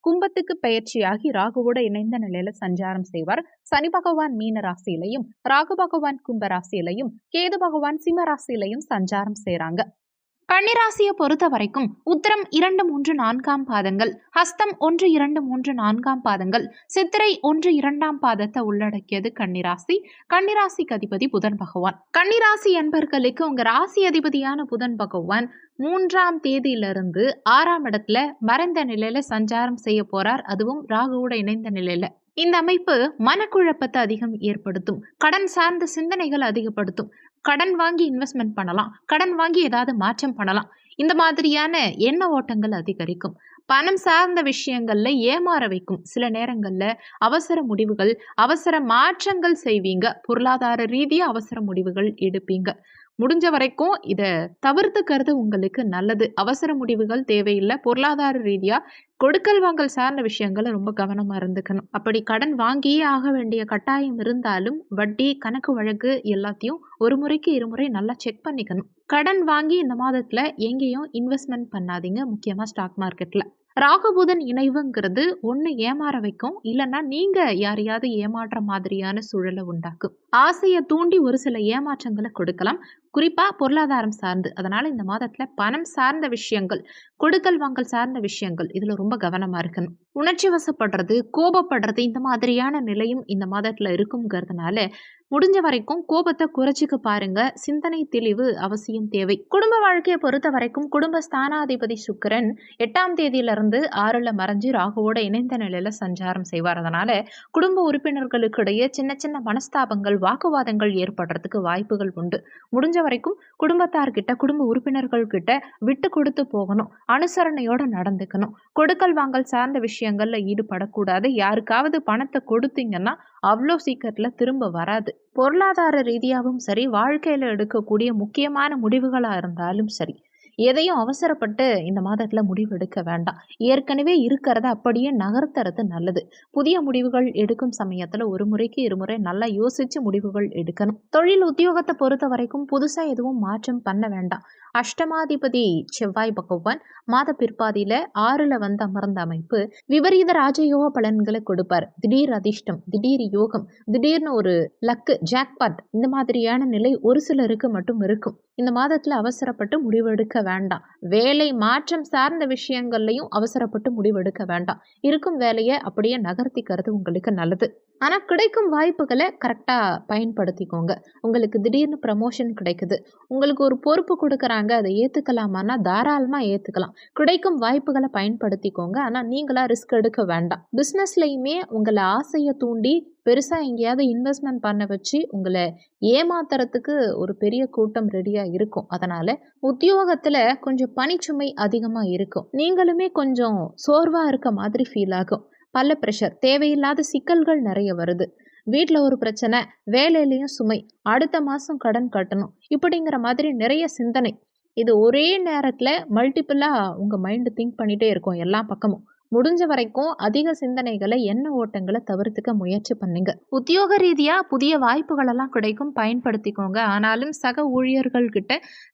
கும்பத்துக்கு பயிற்சியாகி ராகுவோட இணைந்த நிலையில சஞ்சாரம் செய்வார். சனி பகவான் மீன ராசியிலையும் ராகு பகவான் கும்ப ராசியிலையும் கேது பகவான் சிம்ம ராசியிலையும் சஞ்சாரம் செய்றாங்க. கன்னிராசியை பொறுத்த வரைக்கும் உத்தரம் இரண்டு மூன்று நான்காம் பாதங்கள் ஹஸ்தம் ஒன்று இரண்டு மூன்று நான்காம் பாதங்கள் சித்திரை ஒன்று இரண்டாம் பாதத்தை உள்ளடக்கியது கன்னிராசி. கன்னிராசிக்கு அதிபதி புதன் பகவான். கன்னிராசி என்பர்களுக்கு உங்க ராசி அதிபதியான புதன் பகவான் மூன்றாம் தேதியிலிருந்து ஆறாம் இடத்துல மறைந்த நிலையில சஞ்சாரம் செய்ய போறார். அதுவும் ராகுவோட இணைந்த நிலையில. இந்த அமைப்பு மனக்குழப்பத்தை அதிகம் ஏற்படுத்தும். கடன் சார்ந்த சிந்தனைகள் அதிகப்படுத்தும். கடன் வாங்கி இன்வெஸ்ட்மெண்ட் பண்ணலாம். கடன் வாங்கி ஏதாவது மாற்றம் பண்ணலாம். இந்த மாதிரியான எண்ண ஓட்டங்கள் அதிகரிக்கும். பணம் சார்ந்த விஷயங்கள்ல ஏமாற வைக்கும். சில நேரங்கள்ல அவசர முடிவுகள் அவசர மாற்றங்கள் செய்வீங்க. பொருளாதார ரீதியா அவசர முடிவுகள் எடுப்பீங்க. முடிஞ்ச வரைக்கும் இதை தவிர்த்துக்கிறது உங்களுக்கு நல்லது. அவசர முடிவுகள் தேவையில்லை. பொருளாதார ரீதியாக கொடுக்கல் வாங்கல் சார்ந்த விஷயங்களை ரொம்ப கவனமா இருந்துக்கணும். அப்படி கடன் வாங்கியே ஆக வேண்டிய கட்டாயம் இருந்தாலும் வட்டி கணக்கு வழக்கு எல்லாத்தையும் ஒரு முறைக்கு இருமுறை நல்லா செக் பண்ணிக்கணும். கடன் வாங்கி இந்த மாதத்துல எங்கேயும் இன்வெஸ்ட்மெண்ட் பண்ணாதீங்க. முக்கியமா ஸ்டாக் மார்க்கெட்ல ராகுபுதன் இணைவுங்கிறது ஒன்று ஏமாற வைக்கும். இல்லைன்னா நீங்கள் யாரையாவது ஏமாற்ற மாதிரியான சூழலை உண்டாக்கும். ஆசையை தூண்டி ஒரு சில ஏமாற்றங்களை கொடுக்கலாம். குறிப்பாக பொருளாதாரம் சார்ந்து. அதனால் இந்த மாதத்தில் பணம் சார்ந்த விஷயங்கள் கொடுக்கல் வாங்கல் சார்ந்த விஷயங்கள் இதில் ரொம்ப கவனமாக இருக்கணும். உணர்ச்சி வசப்படுறது கோபப்படுறது இந்த மாதிரியான நிலையும் இந்த மாதத்தில் இருக்குங்கிறதுனால முடிஞ்ச வரைக்கும் கோபத்தை குறைச்சிக்க பாருங்க. சிந்தனை தெளிவு அவசியம் தேவை. குடும்ப வாழ்க்கையை பொறுத்த வரைக்கும் குடும்ப ஸ்தானாதிபதி சுக்கரன் எட்டாம் தேதியிலிருந்து ஆறுல மறைஞ்சு ராகுவோட இணைந்த நிலையில சஞ்சாரம் செய்வார். அதனால குடும்ப உறுப்பினர்களுக்கு இடையே சின்ன சின்ன மனஸ்தாபங்கள் வாக்குவாதங்கள் ஏற்படுறதுக்கு வாய்ப்புகள் உண்டு. முடிஞ்ச வரைக்கும் குடும்பத்தார்கிட்ட குடும்ப உறுப்பினர்கள் கிட்ட விட்டு கொடுத்து போகணும். அனுசரணையோட நடந்துக்கணும். கொடுக்கல் வாங்கல் சார்ந்த விஷயங்கள்ல ஈடுபடக்கூடாது. யாருக்காவது பணத்தை கொடுத்தீங்கன்னா அவ்வளோ சீக்கிரத்தில் திரும்ப வராது. பொருளாதார ரீதியாகவும் சரி வாழ்க்கையில் எடுக்கக்கூடிய முக்கியமான முடிவுகளாக இருந்தாலும் சரி எதையும் அவசரப்பட்டு இந்த மாதத்தில் முடிவு எடுக்க வேண்டாம். ஏற்கனவே இருக்கிறத அப்படியே நகர்த்துறது நல்லது. புதிய முடிவுகள் எடுக்கும் சமயத்தில் ஒரு முறைக்கு இருமுறை நல்லா யோசித்து முடிவுகள் எடுக்கணும். தொழில் உத்தியோகத்தை பொறுத்த வரைக்கும் புதுசாக எதுவும் மாற்றம் பண்ண வேண்டாம். அஷ்டமாதிபதி செவ்வாய் பகவான் மாத பிற்பாதியில ஆறுல வந்து அமர்ந்த அமைப்பு விபரீத ராஜயோக பலன்களை கொடுப்பார். திடீர் அதிர்ஷ்டம் திடீர் யோகம் திடீர்னு ஒரு லக்கு ஜாக்பாட் இந்த மாதிரியான நிலை ஒரு சிலருக்கு மட்டும் இருக்கும். இந்த மாதத்துல அவசரப்பட்டு முடிவெடுக்க வேண்டாம். வேலை மாற்றம் சார்ந்த விஷயங்கள்லையும் அவசரப்பட்டு முடிவெடுக்க வேண்டாம். இருக்கும் வேலையை அப்படியே நகர்த்திக்கிறது உங்களுக்கு நல்லது. ஆனால் கிடைக்கும் வாய்ப்புகளை கரெக்டாக பயன்படுத்திக்கோங்க. உங்களுக்கு திடீர்னு ப்ரமோஷன் கிடைக்குது. உங்களுக்கு ஒரு பொறுப்பு கொடுக்குறாங்க அதை ஏற்றுக்கலாமான்னா தாராளமாக ஏற்றுக்கலாம் கிடைக்கும் வாய்ப்புகளை பயன்படுத்திக்கோங்க. ஆனால் நீங்களாக ரிஸ்க் எடுக்க வேண்டாம். பிஸ்னஸ்லையுமே உங்களை ஆசையை தூண்டி பெருசாக எங்கேயாவது இன்வெஸ்ட்மெண்ட் பண்ண வச்சு உங்களை ஏமாத்துறதுக்கு ஒரு பெரிய கூட்டம் ரெடியாக இருக்கும். அதனால் உத்தியோகத்தில் கொஞ்சம் பனிச்சுமை அதிகமாக இருக்கும். நீங்களுமே கொஞ்சம் சோர்வாக இருக்க மாதிரி ஃபீல் ஆகும். பல ப்ரெஷர் தேவையில்லாத சிக்கல்கள் நிறைய வருது. வீட்டில் ஒரு பிரச்சனை வேலையிலையும் சுமை அடுத்த மாதம் கடன் கட்டணும் இப்படிங்கிற மாதிரி நிறைய சிந்தனை. இது ஒரே நேரத்தில் மல்டிப்புளாக உங்கள் மைண்டு திங்க் பண்ணிகிட்டே இருக்கும் எல்லா பக்கமும். முடிஞ்ச வரைக்கும் அதிக சிந்தனைகளை எண்ண ஓட்டங்களை தவிர்த்துக்க முயற்சி பண்ணுங்க. உத்தியோக ரீதியாக புதிய வாய்ப்புகளெல்லாம் கிடைக்கும் பயன்படுத்திக்கோங்க. ஆனாலும் சக ஊழியர்கள் கிட்ட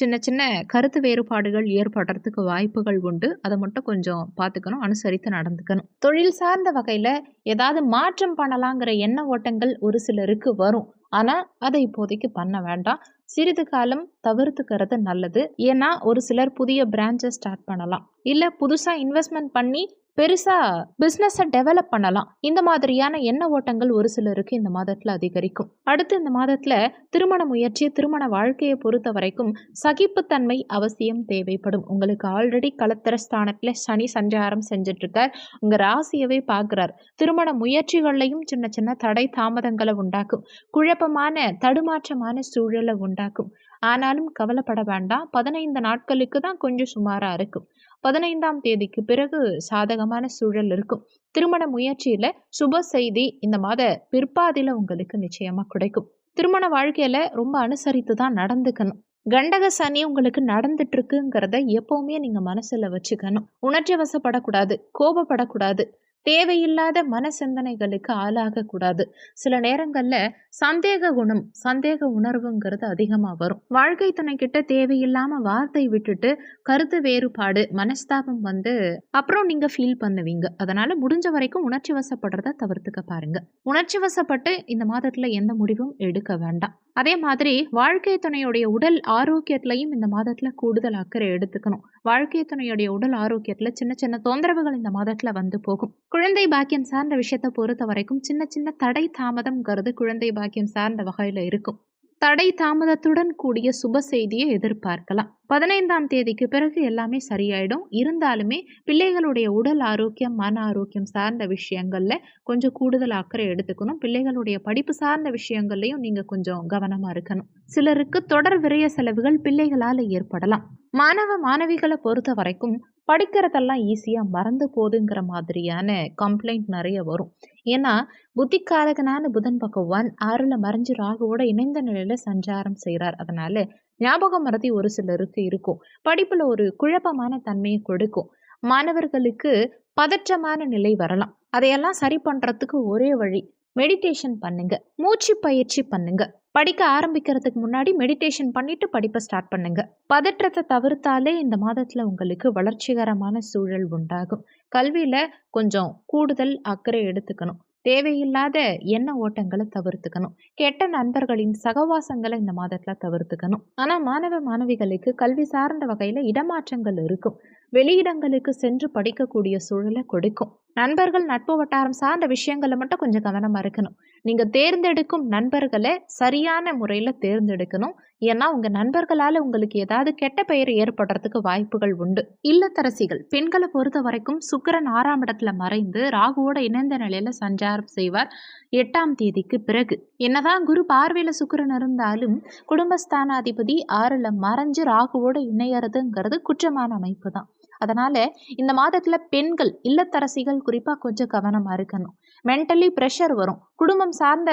சின்ன சின்ன கருத்து வேறுபாடுகள் ஏற்படுறதுக்கு வாய்ப்புகள் உண்டு. அதை மட்டும் கொஞ்சம் பார்த்துக்கணும் அனுசரித்து நடந்துக்கணும். தொழில் சார்ந்த வகையில் ஏதாவது மாற்றம் பண்ணலாங்கிற எண்ண ஓட்டங்கள் ஒரு சிலருக்கு வரும். ஆனால் அதை இப்போதைக்கு பண்ண வேண்டாம். சிறிது காலம் தவிர்த்துக்கிறது நல்லது. ஏன்னா ஒரு சிலர் புதிய பிரான்ச்சை ஸ்டார்ட் பண்ணலாம். இல்லை புதுசாக இன்வெஸ்ட்மெண்ட் பண்ணி பெருசாக பிஸ்னஸை டெவலப் பண்ணலாம். இந்த மாதிரியான எண்ண ஓட்டங்கள் ஒரு சிலருக்கு இந்த மாதத்தில் அதிகரிக்கும். அடுத்து இந்த மாதத்தில் திருமண முயற்சி திருமண வாழ்க்கையை பொறுத்த வரைக்கும் சகிப்புத்தன்மை அவசியம் தேவைப்படும். உங்களுக்கு ஆல்ரெடி களத்திர ஸ்தானத்தில் சனி சஞ்சாரம் செஞ்சிட்ருக்கார். உங்கள் ராசியவே பார்க்குறார் திருமண முயற்சிகள்லையும் சின்ன சின்ன தடை தாமதங்களை உண்டாக்கும். குழப்பமான தடுமாற்றமான சூழலை உண்டாக்கும். ஆனாலும் கவலைப்பட வேண்டாம். பதினைந்து நாட்களுக்கு தான் கொஞ்சம் சுமாராக இருக்கும். பதினைந்தாம் தேதிக்கு பிறகு சாதகமான சூழல் இருக்கும். திருமண முயற்சியில சுப செய்தி இந்த மாத பிற்பாதியில் உங்களுக்கு நிச்சயமா கிடைக்கும். திருமண வாழ்க்கையில ரொம்ப அனுசரித்து தான் நடந்துக்கணும். கண்டக சனி உங்களுக்கு நடந்துட்டு இருக்குங்கிறத எப்பவுமே நீங்க மனசுல வச்சுக்கணும். உணர்ச்சி வசப்படக்கூடாது கோபப்படக்கூடாது. தேவையில்லாத மன சிந்தனைகளுக்கு ஆளாகக்கூடாது. சில நேரங்களில் சந்தேக குணம் சந்தேக உணர்வுங்கிறது அதிகமாக வரும். வாழ்க்கை துணை கிட்ட தேவையில்லாமல் வார்த்தை விட்டுட்டு கருத்து வேறுபாடு மனஸ்தாபம் வந்து அப்புறம் நீங்கள் ஃபீல் பண்ணுவீங்க. அதனால் முடிஞ்ச வரைக்கும் உணர்ச்சி வசப்படுறத தவிர்த்துக்க பாருங்க. உணர்ச்சி வசப்பட்டு இந்த மாதத்தில் எந்த முடிவும் எடுக்க வேண்டாம். அதே மாதிரி வாழ்க்கை துணையுடைய உடல் ஆரோக்கியத்திலையும் இந்த மாதத்தில் கூடுதல் அக்கறை எடுத்துக்கணும். வாழ்க்கை துணையுடைய உடல் ஆரோக்கியத்தில் சின்ன சின்ன தொந்தரவுகள் இந்த மாதத்தில் வந்து போகும். குழந்தை பாக்கியம் சார்ந்த விஷயத்தை பொறுத்த வரைக்கும் சின்ன சின்ன தடை தாமதம்ங்கிறது குழந்தை பாக்கியம் சார்ந்த வகையில் இருக்கும். தடை தாமதத்துடன் கூடிய சுப செய்தியை எதிர்பார்க்கலாம். பதினைந்தாம் தேதிக்கு பிறகு எல்லாமே சரியாயிடும். இருந்தாலுமே பிள்ளைகளுடைய உடல் ஆரோக்கியம் மன ஆரோக்கியம் சார்ந்த விஷயங்கள்ல கொஞ்சம் கூடுதல் அக்கறை எடுத்துக்கணும். பிள்ளைகளுடைய படிப்பு சார்ந்த விஷயங்கள்லையும் நீங்க கொஞ்சம் கவனமா இருக்கணும். சிலருக்கு தொடர் விரய செலவுகள் பிள்ளைகளால் ஏற்படலாம். மாணவ மாணவிகளை பொறுத்த வரைக்கும் படிக்கிறதெல்லாம் ஈஸியாக மறந்து போகுதுங்கிற மாதிரியான கம்ப்ளைண்ட் நிறைய வரும். ஏன்னா புத்திக்காரகனான புதன் பகவான் ஆறில் மறைஞ்சு ராகுவோட இணைந்த நிலையில் சஞ்சாரம் செய்கிறார் அதனால ஞாபகம் மறதி ஒரு சிலருக்கு இருக்கும். படிப்பில் ஒரு குழப்பமான தன்மையை கொடுக்கும். மாணவர்களுக்கு பதற்றமான நிலை வரலாம். அதையெல்லாம் சரி பண்ணுறதுக்கு ஒரே வழி மெடிடேஷன் பண்ணுங்க. மூச்சு பயிற்சி பண்ணுங்க. படிக்க ஆரம்பிக்கிறதுக்கு முன்னாடி மெடிடேஷன் பண்ணிட்டு படிப்பை ஸ்டார்ட் பண்ணுங்க. பதற்றத்தை தவிர்த்தாலே இந்த மாதத்துல உங்களுக்கு வளர்ச்சிகரமான சூழல் உண்டாகும். கல்வியில கொஞ்சம் கூடுதல் அக்கறை எடுத்துக்கணும். தேவையில்லாத எண்ண ஓட்டங்களை தவிர்த்துக்கணும். கெட்ட நண்பர்களின் சகவாசங்களை இந்த மாதத்துல தவிர்த்துக்கணும். ஆனா மாணவ மாணவிகளுக்கு கல்வி சார்ந்த வகையில இடமாற்றங்கள் இருக்கும். வெளியிடங்களுக்கு சென்று படிக்கக்கூடிய சூழலை கொடுக்கும். நண்பர்கள் நட்பு வட்டாரம் சார்ந்த விஷயங்களை மட்டும் கொஞ்சம் கவனமாக இருக்கணும். நீங்கள் தேர்ந்தெடுக்கும் நண்பர்களை சரியான முறையில் தேர்ந்தெடுக்கணும். ஏன்னா உங்கள் நண்பர்களால் உங்களுக்கு ஏதாவது கெட்ட பெயர் ஏற்படுறதுக்கு வாய்ப்புகள் உண்டு. இல்லத்தரசிகள் பெண்களை பொறுத்த வரைக்கும் சுக்கரன் ஆறாம் இடத்துல மறைந்து ராகுவோட இணைந்த நிலையில் சஞ்சாரம் செய்வார். எட்டாம் தேதிக்கு பிறகு. என்னதான் குரு பார்வையில் சுக்கரன் இருந்தாலும் குடும்பஸ்தானாதிபதி ஆறில் மறைஞ்சு ராகுவோட இணையறதுங்கிறது குற்றமான அமைப்பு தான். அதனால் இந்த மாதத்தில் பெண்கள் இல்லத்தரசிகள் குறிப்பாக கொஞ்சம் கவனமாக இருக்கணும். மென்டலி ப்ரெஷர் வரும். குடும்பம் சார்ந்த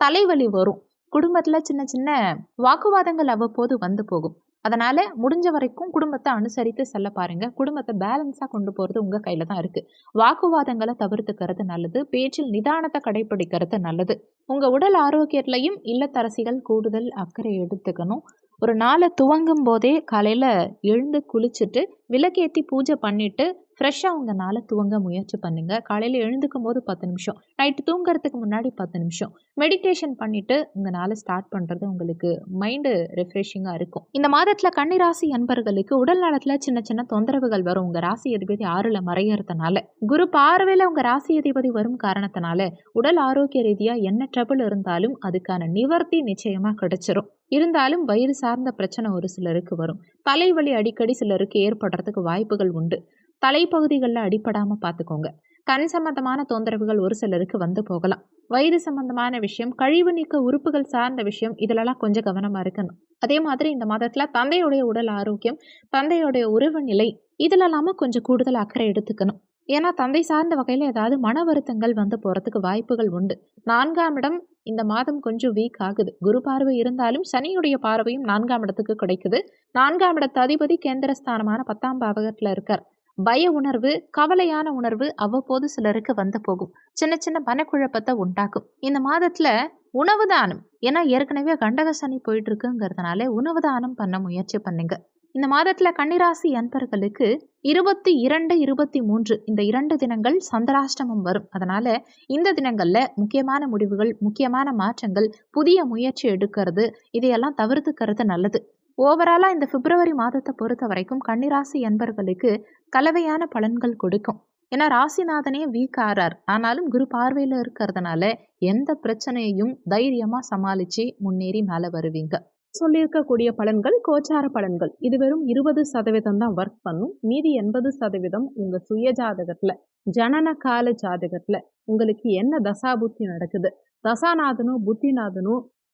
தலைவலி வரும். குடும்பத்தில் சின்ன சின்ன வாக்குவாதங்கள் அவ்வப்போது வந்து போகும். அதனால் முடிஞ்ச வரைக்கும் குடும்பத்தை அனுசரித்து செல்ல பாருங்கள் குடும்பத்தை பேலன்ஸாக கொண்டு போகிறது உங்கள் கையில் தான் இருக்குது வாக்குவாதங்களை தவிர்த்துக்கிறது நல்லது. பேச்சில் நிதானத்தை கடைபிடிக்கிறது நல்லது. உங்கள் உடல் ஆரோக்கியத்திலையும் இல்லத்தரசிகள் கூடுதல் அக்கறை எடுத்துக்கணும். ஒரு நாளை துவங்கும் போதே காலையில் எழுந்து குளிச்சுட்டு விளக்கேற்றி பூஜை பண்ணிவிட்டு ஃப்ரெஷ்ஷாக உங்கள் நாளை துவங்க முயற்சி பண்ணுங்கள் காலையில் எழுந்துக்கும் போது பத்து நிமிஷம். நைட்டு தூங்குறதுக்கு முன்னாடி பத்து நிமிஷம். மெடிடேஷன் பண்ணிவிட்டு உங்கள் நாளை ஸ்டார்ட் பண்ணுறது உங்களுக்கு மைண்டு ரிஃப்ரெஷிங்காக இருக்கும். இந்த மாதத்தில் கன்னிராசி அன்பர்களுக்கு உடல் நலத்தில் சின்ன சின்ன தொந்தரவுகள் வரும். உங்கள் ராசி அதிபதி ஆறில் மறையறதுனால குரு பார்வையில் உங்கள் ராசி அதிபதி வரும் காரணத்தினால உடல் ஆரோக்கிய ரீதியாக என்ன ட்ரபிள் இருந்தாலும் அதுக்கான நிவர்த்தி நிச்சயமாக கிடைச்சிரும். இருந்தாலும் வயிறு சார்ந்த பிரச்சனை ஒரு சிலருக்கு வரும். தலைவலி அடிக்கடி சிலருக்கு ஏற்படுறதுக்கு வாய்ப்புகள் உண்டு. தலைப்பகுதிகளில் அடிப்படாமல் பார்த்துக்கோங்க கண் சம்பந்தமான தொந்தரவுகள் ஒரு சிலருக்கு வந்து போகலாம். வயிறு சம்பந்தமான விஷயம் கழிவு நீக்க உறுப்புகள் சார்ந்த விஷயம் இதிலெல்லாம் கொஞ்சம் கவனமாக இருக்கணும். அதே மாதிரி இந்த மாதத்தில் தந்தையுடைய உடல் ஆரோக்கியம் தந்தையுடைய உறவு நிலை இதிலெல்லாம கொஞ்சம் கூடுதல் அக்கறை எடுத்துக்கணும். ஏன்னா தந்தை சார்ந்த வகையில் ஏதாவது மன வருத்தங்கள் வந்து போகிறதுக்கு வாய்ப்புகள் உண்டு. நான்காம் இடம் இந்த மாதம் கொஞ்சம் வீக் ஆகுது. குரு பார்வை இருந்தாலும் சனியுடைய பார்வையும் நான்காம் இடத்துக்கு கிடைக்குது. நான்காம் இடத்து அதிபதி கேந்திரஸ்தானமான பத்தாம் பாவகத்தில் இருக்கார். பய உணர்வு கவலையான உணர்வு அவ்வப்போது சிலருக்கு வந்து போகும். சின்ன சின்ன மனக்குழப்பத்தை உண்டாக்கும். இந்த மாதத்துல உணவு தானம் ஏன்னா ஏற்கனவே கண்டக சனி போயிட்டு இருக்குங்கிறதுனால உணவு தானம் பண்ண முயற்சி பண்ணுங்க. இந்த மாதத்துல கன்னிராசி அன்பர்களுக்கு இருபத்தி இரண்டு இருபத்தி மூன்று இந்த இரண்டு தினங்கள் சந்திராஷ்டமம் வரும். அதனால இந்த தினங்கள்ல முக்கியமான முடிவுகள் முக்கியமான மாற்றங்கள் புதிய முயற்சி எடுக்கிறது இதையெல்லாம் தவிர்த்துக்கிறது நல்லது. ஓவராலாக இந்த பிப்ரவரி மாதத்தை பொறுத்த வரைக்கும் கன்னிராசி என்பர்களுக்கு கலவையான பலன்கள் கொடுக்கும். ஏன்னா ராசிநாதனே வீக் ஆறார் ஆனாலும் குரு பார்வையில் இருக்கிறதுனால எந்த பிரச்சனையையும் தைரியமா சமாளிச்சு முன்னேறி மேலே வருவீங்க. சொல்லியிருக்கக்கூடிய பலன்கள் கோச்சார பலன்கள். இது வெறும் இருபது சதவீதம் தான் ஒர்க் பண்ணும். மீதி எண்பது சதவீதம் உங்க சுய ஜாதகத்துல ஜனன கால ஜாதகத்துல உங்களுக்கு என்ன தசாபுத்தி நடக்குது? தசாநாதனும் புத்திநாதனோ